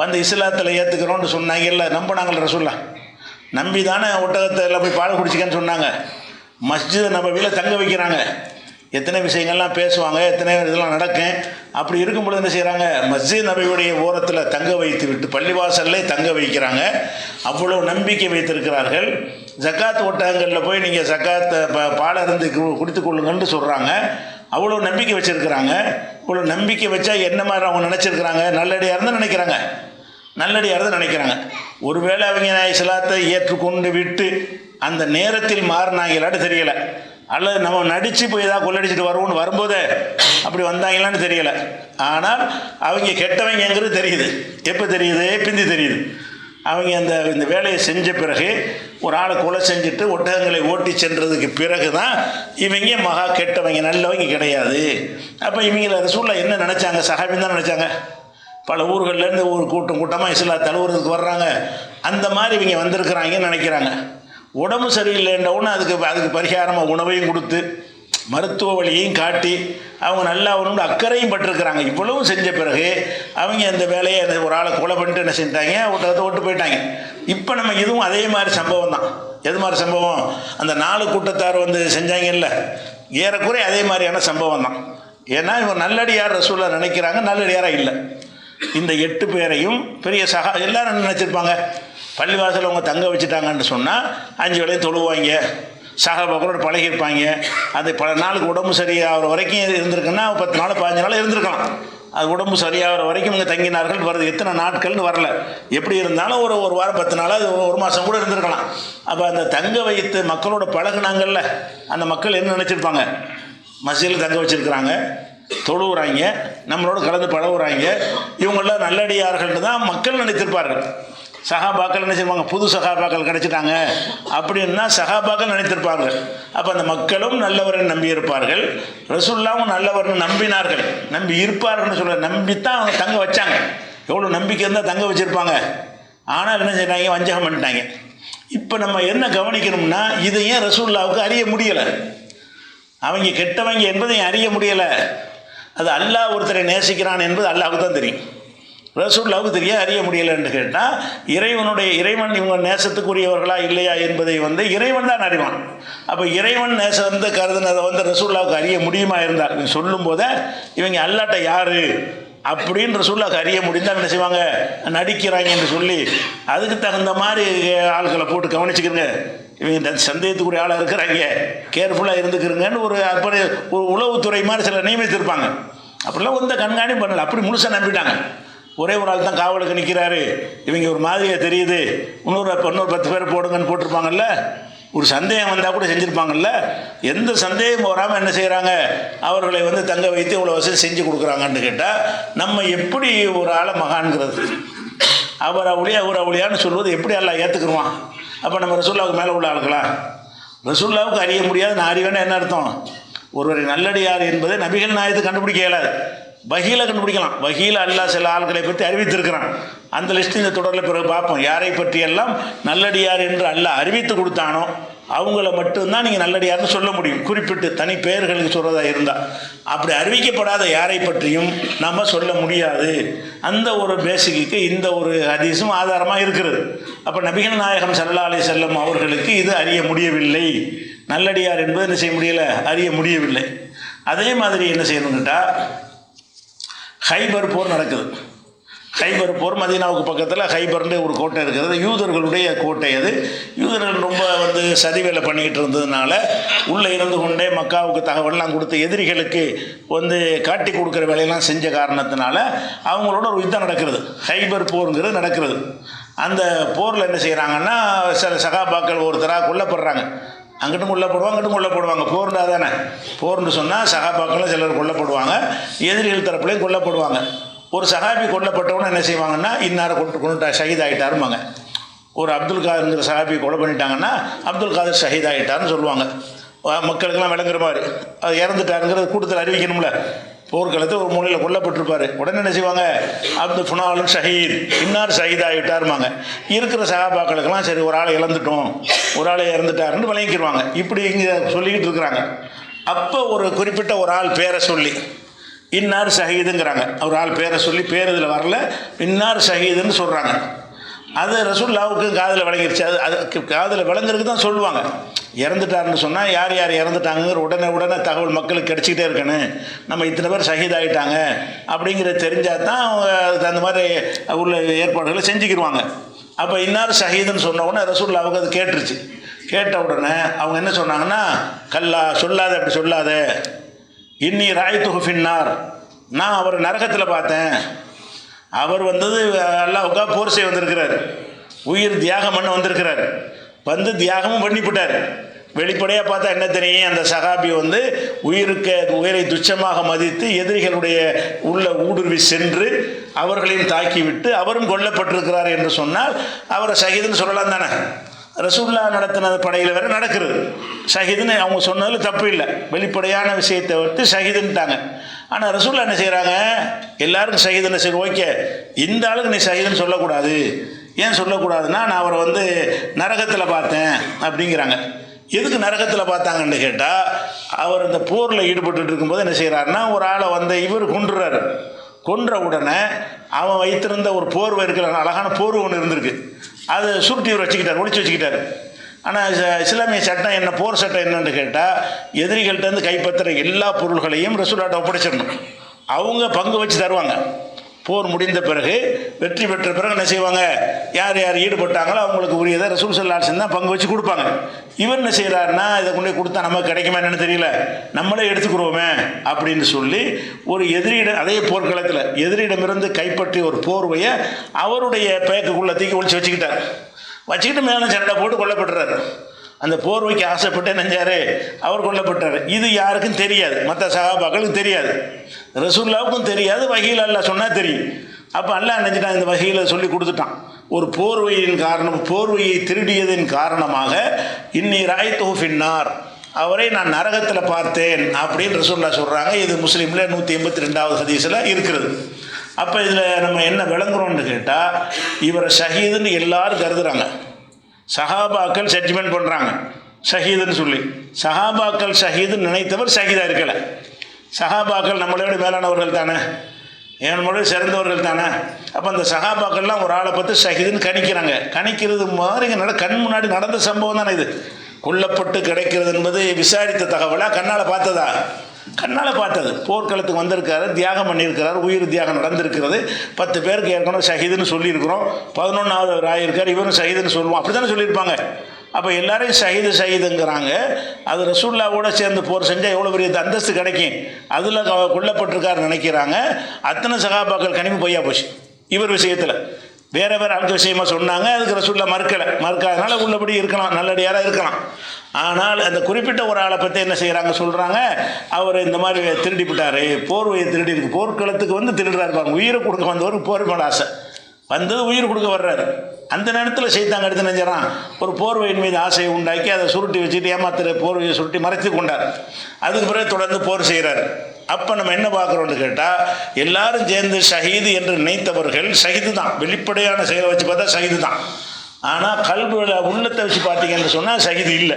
வந்து இஸ்லாத்தில் ஏற்றுக்கிறோன்னு சொன்னாங்கல்ல நம்பினாங்கல்ல ரசூல்லா நம்பி தானே ஒட்டகத்தில் போய் பால் குடிச்சிக்கன்னு சொன்னாங்க. மஸ்ஜித் நபவியில் தங்க வைக்கிறாங்க. எத்தனை விஷயங்கள்லாம் பேசுவாங்க எத்தனை இதெல்லாம் நடக்கும் அப்படி இருக்கும் பொழுது என்ன செய்கிறாங்க மஸ்ஜித் நபியுடைய ஓரத்தில் தங்க வைத்து விட்டு பள்ளிவாசல்லே தங்க வைக்கிறாங்க. அவ்வளோ நம்பிக்கை வைத்திருக்கிறார்கள். ஜக்காத் ஒட்டகங்களில் போய் நீங்கள் ஜக்காத்தை ப பாலை இருந்து கு- கொள்ளுங்கன்னு சொல்கிறாங்க அவ்வளோ நம்பிக்கை வச்சுருக்கிறாங்க. இவ்வளோ நம்பிக்கை வச்சா என்ன மாதிரி அவங்க நினச்சிருக்கிறாங்க? நல்லடியாக இருந்தால் நினைக்கிறாங்க. நல்லடியாக நினைக்கிறாங்க. ஒருவேளை அவங்க இஸ்லாத்தை ஏற்றுக்கொண்டு விட்டு அந்த நேரத்தில் மாறினாங்களான்னு தெரியல. அல்லது நம்ம நடித்து போய் ஏதாவது கொள்ளடிச்சிட்டு வருவோம்னு வரும்போதே அப்படி வந்தாங்களான்னு தெரியல. ஆனால் அவங்க கெட்டவங்கங்கிறது தெரியுது. எப்போ தெரியுது? பிந்தி தெரியுது. அவங்க அந்த இந்த வேலையை செஞ்ச பிறகு ஒரு ஆளை கொலை செஞ்சுட்டு ஒட்டகங்களை ஓட்டி சென்றதுக்கு பிறகு தான் இவங்க மகா கெட்டவங்க நல்லவங்க கிடையாது. அப்போ இவங்கள ரசூலில் என்ன நினச்சாங்க? சஹாபின்னு தான் நினச்சாங்க. பல ஊர்கள்லேருந்து ஒரு கூட்டம் கூட்டமாக இஸ்லா தழுவுறதுக்கு வர்றாங்க. அந்த மாதிரி இவங்க வந்திருக்கிறாங்கன்னு நினைக்கிறாங்க. உடம்பு சரியில்லைன்றவுன்னு அதுக்கு அதுக்கு பரிகாரமாக உணவையும் கொடுத்து மருத்துவ வழியையும் காட்டி அவங்க நல்லா அவனோட அக்கறையும் பட்டிருக்கிறாங்க. இவ்வளவும் செஞ்ச பிறகு அவங்க அந்த வேலையை அந்த ஒரு ஆளை கொலை பண்ணிட்டு என்ன செஞ்சிட்டாங்க? ஒட்டத்தை ஓட்டு போயிட்டாங்க. இப்போ நம்ம இதுவும் அதே மாதிரி சம்பவம் தான். எது மாதிரி சம்பவம்? அந்த நாலு கூட்டத்தார் வந்து செஞ்சாங்கல்ல. ஏறக்குறைய அதே மாதிரியான சம்பவம் தான். ஏன்னா இவன் நல்லடியார் ரசூலாக நினைக்கிறாங்க நல்லடியாராக இல்லை. இந்த எட்டு பேரையும் பெரிய சகா எல்லாரும் நினச்சிருப்பாங்க? பள்ளிவாசல் அவங்க தங்க வச்சுட்டாங்கன்னு சொன்னால் அஞ்சு வேலையும் தொழுவாங்க. சகாபாக்களோட பழகியிருப்பாங்க. அது பல நாளுக்கு உடம்பு சரியாகிற வரைக்கும் இருந்திருக்குன்னா பத்து நாள் பதினஞ்சு நாள் இருந்திருக்கலாம். அது உடம்பு சரியாகிற வரைக்கும் இங்கே தங்கினார்கள். வருது எத்தனை நாட்கள்னு வரல. எப்படி இருந்தாலும் ஒரு ஒரு வாரம் பத்து நாள் அது ஒரு மாதம் கூட இருந்திருக்கலாம். அப்போ அந்த தங்க வைத்து மக்களோட பழகுனாங்கல்ல அந்த மக்கள் என்ன நினச்சிருப்பாங்க? மசீதில் தங்க வச்சுருக்கிறாங்க. தொழுவுறாங்க நம்மளோட கலந்து பழகுறாங்க. இவங்களாம் நல்லடியார்கள்னு தான் மக்கள் நினைத்திருப்பார்கள். சகாபாக்கள் நினைச்சிருப்பாங்க புது சகாபாக்கள் கிடைச்சிட்டாங்க அப்படின்னா சகாபாக்கள் நினைத்திருப்பார்கள். அப்போ அந்த மக்களும் நல்லவரை நம்பி இருப்பார்கள் ரசுல்லாவும் நல்லவர்னு நம்பினார்கள். நம்பி இருப்பார்கள்னு சொல்ல நம்பித்தான் அவங்க தங்க வச்சாங்க. எவ்வளோ நம்பிக்கை இருந்தால் தங்க வச்சுருப்பாங்க. ஆனால் என்ன செய்கிறாங்க வஞ்சகம் பண்ணிட்டாங்க. இப்போ நம்ம என்ன கவனிக்கணும்னா இதை ஏன் ரசூல்லாவுக்கு அறிய முடியலை? அவங்க கெட்டவங்க என்பதை அறிய முடியலை. அது அல்லாஹ் ஒருத்தரை நேசிக்கிறான் என்பது அல்லாவுக்கு தான் தெரியும். ரசூல்லாவுக்கு தெரிய அறிய முடியலைன்னு கேட்டால் இறைவனுடைய இறைவன் இவங்க நேசத்துக்குரியவர்களா இல்லையா என்பதை வந்து இறைவன் தான் அறிவான். அப்போ இறைவன் நேசம் வந்து கருதுனதை வந்து ரசூல்லாவுக்கு அறிய முடியுமா இருந்தால் சொல்லும் போதே இவங்க அல்லாட்ட யாரு? அப்படின்னு ரசூல்லாவுக்கு அறிய முடிந்தால் என்ன செய்வாங்க? நடிக்கிறாங்கன்னு சொல்லி அதுக்கு தகுந்த மாதிரி ஆட்களை போட்டு கவனிச்சுக்கிறங்க இவங்க இந்த சந்தேகத்துக்குரிய ஆளாக இருக்கிறாங்க. கேர்ஃபுல்லாக இருந்துக்கிறங்கன்னு ஒரு அப்படி ஒரு உளவுத்துறை மாதிரி சில நியமித்திருப்பாங்க. அப்படிலாம் எந்த கண்காணி பண்ணல. அப்படி முழுசாக நம்பிட்டாங்க. ஒரே ஒரு ஆள் தான் காவலுக்கு நிற்கிறாரு. இவங்க ஒரு மாதிரியாக தெரியுது. இன்னொரு இன்னொரு பத்து பேர் போடுங்கன்னு போட்டிருப்பாங்கல்ல. ஒரு சந்தேகம் வந்தால் கூட செஞ்சுருப்பாங்கல்ல. எந்த சந்தேகம் வராமல் என்ன செய்கிறாங்க அவர்களை வந்து தங்க வைத்து இவ்வளோ வசதி செஞ்சு கொடுக்குறாங்கன்னு கேட்டால் நம்ம எப்படி ஒரு ஆளை மகான்கிறது? அவர் அவளியா அவர் அவளியான்னு சொல்வது எப்படி எல்லாம் ஏற்றுக்குருவான் அப்போ நம்ம ரசூல்லாவுக்கு மேலே உள்ள ஆளுங்களா ரசூல்லாவுக்கு அறிய முடியாது நான் அறிவேன்னா என்ன அர்த்தம்? ஒருவரை நல்லடியார் என்பதை நபிகள் நாயத்தை கண்டுபிடிக்க இயலாது. வகையில் கண்டுபிடிக்கலாம். வகையில் அல்லா சில ஆள்களை பற்றி அறிவித்திருக்கிறான். அந்த லிஸ்ட் இந்த தொடரில் பிறகு பார்ப்போம். யாரை பற்றியெல்லாம் நல்லடியார் என்று அல்லாஹ் அறிவித்து கொடுத்தானோ அவங்கள மட்டும்தான் நீங்கள் நல்லடியார்னு சொல்ல முடியும். குறிப்பிட்டு தனி பெயர்களுக்கு சொல்கிறதா இருந்தால் அப்படி அறிவிக்கப்படாத யாரை பற்றியும் நம்ம சொல்ல முடியாது. அந்த ஒரு பேசிக்கு இந்த ஒரு ஹதீஸும் ஆதாரமாக இருக்கிறது. அப்போ நபிகள் நாயகம் சல்லா அலி செல்லம் அவர்களுக்கு இது அறிய முடியவில்லை. நல்லடியார் என்பது என்ன செய்ய முடியலை? அறிய முடியவில்லை. அதே மாதிரி என்ன செய்யணும்னுட்டா ஹைபர் போர் நடக்குது. ஹைபர் போர் மதீனாவுக்கு பக்கத்தில் ஹைபர்னு ஒரு கோட்டை இருக்கிறது. யூதர்களுடைய கோட்டை அது. யூதர்கள் ரொம்ப வந்து சதிவேலை பண்ணிக்கிட்டு இருந்ததுனால உள்ளே இருந்து கொண்டே மக்காவுக்கு தகவல்லாம் கொடுத்து எதிரிகளுக்கு வந்து காட்டி கொடுக்குற வேலையெல்லாம் செஞ்ச காரணத்தினால அவங்களோட ஒரு யுத்தம் நடக்கிறது. ஹைபர் போருங்கிறது நடக்கிறது. அந்த போரில் என்ன செய்கிறாங்கன்னா சில சகாபாக்கள் ஒருத்தராக கொல்லப்படுறாங்க. அங்கிட்டும் கொல்லப்படுவாங்க அங்கிட்டும் கொல்லப்படுவாங்க. போர்ண்டா தானே போர்னு சொன்னால் சகாபாக்களும் சிலர் கொல்லப்படுவாங்க. எதிரிகள் தரப்புலையும் கொல்லப்படுவாங்க. ஒரு சகாபி கொல்லப்பட்டவன என்ன செய்வாங்கன்னா இன்னாரை கொண்டு கொண்டுட்டா ஷஹீத் ஆகிட்டாருமாங்க ஒரு அப்துல் காதர்ங்கிற சகாபி கொலை பண்ணிட்டாங்கன்னா அப்துல் காதர் ஷஹீத் ஆகிட்டாருன்னு சொல்லுவாங்க மக்களுக்கெல்லாம் விளங்குற மாதிரி அது இறந்துட்டாருங்கிறது கூட்டத்தில் அறிவிக்கணும்ல. போர்க்களத்தில் ஒரு மூலையில் கொல்லப்பட்டிருப்பார். உடனே என்ன செய்வாங்க? அப்துல் ஃபுனாலும் ஷஹீத் இன்னார் ஷஹீத் ஆகிட்டாருமாங்க இருக்கிற சகாபாக்களுக்கெல்லாம் சரி ஒரு ஆளை இழந்துட்டோம் ஒரு ஆளை இறந்துட்டாருன்னு விளங்கிக்கிடுவாங்க இப்படி இங்கே சொல்லிக்கிட்டு இருக்கிறாங்க. அப்போ ஒரு குறிப்பிட்ட ஒரு ஆள் பேரை சொல்லி இன்னார் ஷஹீதுங்கிறாங்க ஒரு ஆள் பேரை சொல்லி பேர் இதில் வரல இன்னார் ஷஹீதுன்னு சொல்கிறாங்க அது ரசூல்லாவுக்கு காதில் விளங்கிருச்சு. அது அதுக்கு காதில் விளங்குறதுக்கு தான் சொல்லுவாங்க. இறந்துட்டாருன்னு சொன்னால் யார் யார் இறந்துட்டாங்கிற உடனே உடனே தகவல் மக்களுக்கு கிடச்சிக்கிட்டே இருக்கணும். நம்ம இத்தனை பேர் ஷஹீத் அப்படிங்கிறத தெரிஞ்சால் தான் அவங்க அதுக்கு அந்த மாதிரி உள்ள ஏற்பாடுகளை செஞ்சுக்கிடுவாங்க அப்போ இன்னார் ஷஹீதுன்னு சொன்ன உடனே ரசூல்லாவுக்கு அது கேட்டுருச்சு. கேட்ட உடனே அவங்க என்ன சொன்னாங்கன்னா கல்லா சொல்லாத அப்படி சொல்லாத. இன்னி ராய் துகுஃபின்னார் நான் அவர் நரகத்தில் பார்த்தேன். அவர் வந்தது அல்லாவுக்கா போர் செய்ய வந்திருக்கிறார். உயிர் தியாகம் பண்ண வந்திருக்கிறார். வந்து தியாகமும் பண்ணிவிட்டார் வெளிப்படையாக பார்த்தா என்ன தெரியும்? அந்த சகாபி வந்து உயிருக்கு உயிரை துச்சமாக மதித்து எதிரிகளுடைய உள்ள ஊடுருவி சென்று அவர்களையும் தாக்கிவிட்டு அவரும் கொல்லப்பட்டிருக்கிறார் என்று சொன்னால் அவரை சகிதுன்னு சொல்லலாம் தானே? ரசூல்லா நடத்தின படையில் வேற நடக்கிறது ஷஹீதுன்னு அவங்க சொன்னதில் தப்பு இல்லை. வெளிப்படையான விஷயத்தை வந்து ஷஹீதுன்ட்டாங்க. ஆனால் ரசூல்லா என்ன செய்கிறாங்க எல்லாருக்கும் ஷஹீதுன்னு சரி ஓகே இந்த ஆளுக்கு நீ ஷஹீதுன்னு சொல்லக்கூடாது. ஏன் சொல்லக்கூடாதுன்னா நான் அவரை வந்து நரகத்தில் பார்த்தேன் அப்படிங்கிறாங்க. எதுக்கு நரகத்தில் பார்த்தாங்கன்னு கேட்டால் அவர் இந்த போரில் ஈடுபட்டு இருக்கும்போது என்ன செய்கிறாருன்னா ஒரு ஆளை வந்து இவர் கொன்றுறாரு. கொன்ற உடனே அவன் வைத்திருந்த ஒரு போர்வை இருக்கிற அழகான போர்வை ஒன்று இருந்திருக்கு. அதை சுருட்டி வச்சுக்கிட்டார் ஒழிச்சு வச்சுக்கிட்டார். ஆனால் இஸ்லாமிய சட்டம் என்ன போர் சட்டம் என்னன்னு கேட்டால் எதிரிகள்கிட்டருந்து கைப்பற்றுற எல்லா பொருள்களையும் ரசூலாட்ட ஒப்படைச்சிடணும். அவங்க பங்கு வச்சு தருவாங்க. போர் முடிந்த பிறகு வெற்றி பெற்ற பிறகு என்ன செய்வாங்க? யார் யார் ஈடுபட்டாங்களோ அவங்களுக்கு உரியதை ரசூல் சல்லாசன் தான் பங்கு வச்சு கொடுப்பாங்க. இவர் என்ன செய்கிறாருன்னா இதை கொண்டு கொடுத்தா நமக்கு கிடைக்குமா என்னன்னு தெரியல. நம்மளே எடுத்துக்கிறோமே அப்படின்னு சொல்லி ஒரு எதிரியிடம் அதே போர்க்களத்தில் எதிரியிடமிருந்து கைப்பற்றிய ஒரு போர்வையை அவருடைய பேக்குக்குள்ளே தூக்கி ஒழிச்சு வச்சுக்கிட்டார். வச்சுக்கிட்டு மேலே சண்டை போட்டு கொல்லப்படுறாரு அந்த போர்வைக்கு ஆசைப்பட்டு நெஞ்சாரு அவர் கொல்லப்பட்டார். இது யாருக்கும் தெரியாது. மற்ற சகாபாக்களுக்கு தெரியாது. ரசூல்லாவுக்கும் தெரியாது. வகையில் அல்லா சொன்னால் தெரியும். அப்போ அல்லாஹ் நினைச்சிட்டான் இந்த வகையில் சொல்லி கொடுத்துட்டான். ஒரு போர்வையின் காரணம் போர்வையை திருடியதின் காரணமாக இன்னி ராய் ஃபின்னார். அவரை நான் நரகத்தில் பார்த்தேன் அப்படின்னு ரசூல்லா சொல்கிறாங்க இது முஸ்லீமில் நூற்றி எண்பத்தி ரெண்டாவது ஹதீஸில் இருக்கிறது. அப்போ இதில் நம்ம என்ன விளங்குறோம்னு கேட்டால் இவரை ஷஹீதுன்னு எல்லாரும் கருதுகிறாங்க சஹாபாக்கள் ஜட்ஜ்மெண்ட் பண்ணுறாங்க ஷஹீதுன்னு சொல்லி. சஹாபாக்கள் ஷஹீதுன்னு நினைத்தவர் ஷஹீதாக இருக்கலை. சஹாபாக்கள் நம்மளை விட மேலானவர்கள் தானே? என் சிறந்தவர்கள் தானே? அப்போ அந்த சகாபாக்கள்லாம் ஒரு ஆளை பார்த்து ஷஹீதுன்னு கணிக்கிறாங்க. கணிக்கிறது மாதிரி நட கண் முன்னாடி நடந்த சம்பவம் தானே இது. கொல்லப்பட்டு கிடைக்கிறது என்பது விசாரித்த தகவலாக கண்ணால் பார்த்ததா? கண்ணால் பார்த்தது. போர்க்களத்துக்கு வந்திருக்காரு தியாகம் பண்ணியிருக்கிறார் உயிர் தியாகம் நடந்திருக்கிறது. பத்து பேருக்கு ஏற்கனவே ஷஹீதுன்னு சொல்லியிருக்கிறோம். பதினொன்றாவது அவர் இவரும் ஷஹீதுன்னு சொல்லுவோம். அப்படி தானே சொல்லியிருப்பாங்க. அப்போ எல்லாரையும் ஷஹீது ஷஹீதுங்கிறாங்க. அது ரசூல்லாவோட சேர்ந்து போர் செஞ்சால் எவ்வளோ பெரிய அந்தஸ்து கிடைக்கும்? அதில் கொல்லப்பட்டிருக்காருன்னு நினைக்கிறாங்க. அத்தனை சகாபாக்கள் கனிமு பொய்யா போச்சு. இவர் விஷயத்தில். வேற வேற ஆளுக்கு விஷயமா சொன்னாங்க அதுக்கு ரசூல்லா மறுக்கலை. மறுக்காதனால உள்ளபடி இருக்கலாம் நல்லடியாராக இருக்கலாம். ஆனால் அந்த குறிப்பிட்ட ஒரு ஆளை பற்றி என்ன செய்கிறாங்க சொல்கிறாங்க அவர் இந்த மாதிரி திருடி விட்டாரு போர்வையை திருடி இருக்கு போர்க்களத்துக்கு வந்து திருடுறாரு பாருங்க உயிரை கொடுக்க வந்தவருக்கு போர் மேல ஆசை. வந்தது உயிர் கொடுக்க வர்றாரு. அந்த நேரத்தில் செய்தாங்க எடுத்து நெஞ்சான் ஒரு போர்வையின் மீது ஆசையை உண்டாக்கி அதை சுருட்டி வச்சுட்டு ஏமாத்துற போர்வையை சுருட்டி மறைத்து கொண்டார். அதுக்கு பிறகு தொடர்ந்து போர் செய்கிறாரு அப்போ நம்ம என்ன பார்க்குறோம்னு கேட்டால் எல்லாரும் சேர்ந்து ஷஹீது என்று நினைத்தவர்கள் ஷஹீது தான் வெளிப்படையான செயலை வச்சு பார்த்தா ஷஹீது தான் ஆனால் கல்வியில் உள்ளத்தை வச்சு பார்த்தீங்கன்னு சொன்னால் சகிது இல்லை.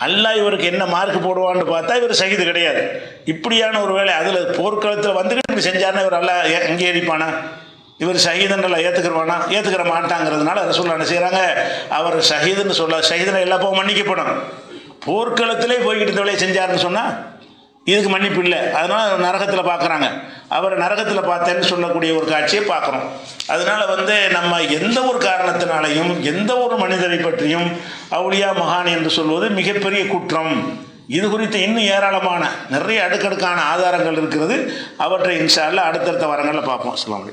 அல்லாஹ் இவருக்கு என்ன மார்க் போடுவான்னு பார்த்தா இவர் சகிது கிடையாது. இப்படியான ஒரு வேலை அதில் போர்க்களத்தில் வந்துக்கிட்டு இப்படி செஞ்சாருன்னா இவர் அல்ல அங்கீகரிப்பானா இவர் ஷஹீதுன்றல ஏற்றுக்கிறவானா ஏற்றுக்கிற மாட்டாங்கிறதுனால ரசூல்லா என்ன செய்கிறாங்க அவர் ஷஹீதுன்னு சொல்ல சகிதனை எல்லா பாவம் மன்னிக்கப்படும். போர்க்களத்திலே போய்கிட்டு இந்த வேலையை செஞ்சாருன்னு சொன்னால் இதுக்கு மன்னிப்பு இல்லை. அதனால் நரகத்தில் பார்க்குறாங்க அவர் நரகத்தில் பார்த்தேன்னு சொல்லக்கூடிய ஒரு காட்சியை பார்க்குறோம் அதனால் வந்து நம்ம எந்த ஒரு காரணத்தினாலையும் எந்த ஒரு மனிதரை பற்றியும் அவுளியா மகான் என்று சொல்வது மிகப்பெரிய குற்றம். இது குறித்து இன்னும் ஏராளமான நிறைய அடுக்கடுக்கான ஆதாரங்கள் இருக்கிறது. அவற்றை இன்ஷால்ல அடுத்தடுத்த வாரங்களில் பார்ப்போம். அஸ்ஸலாமு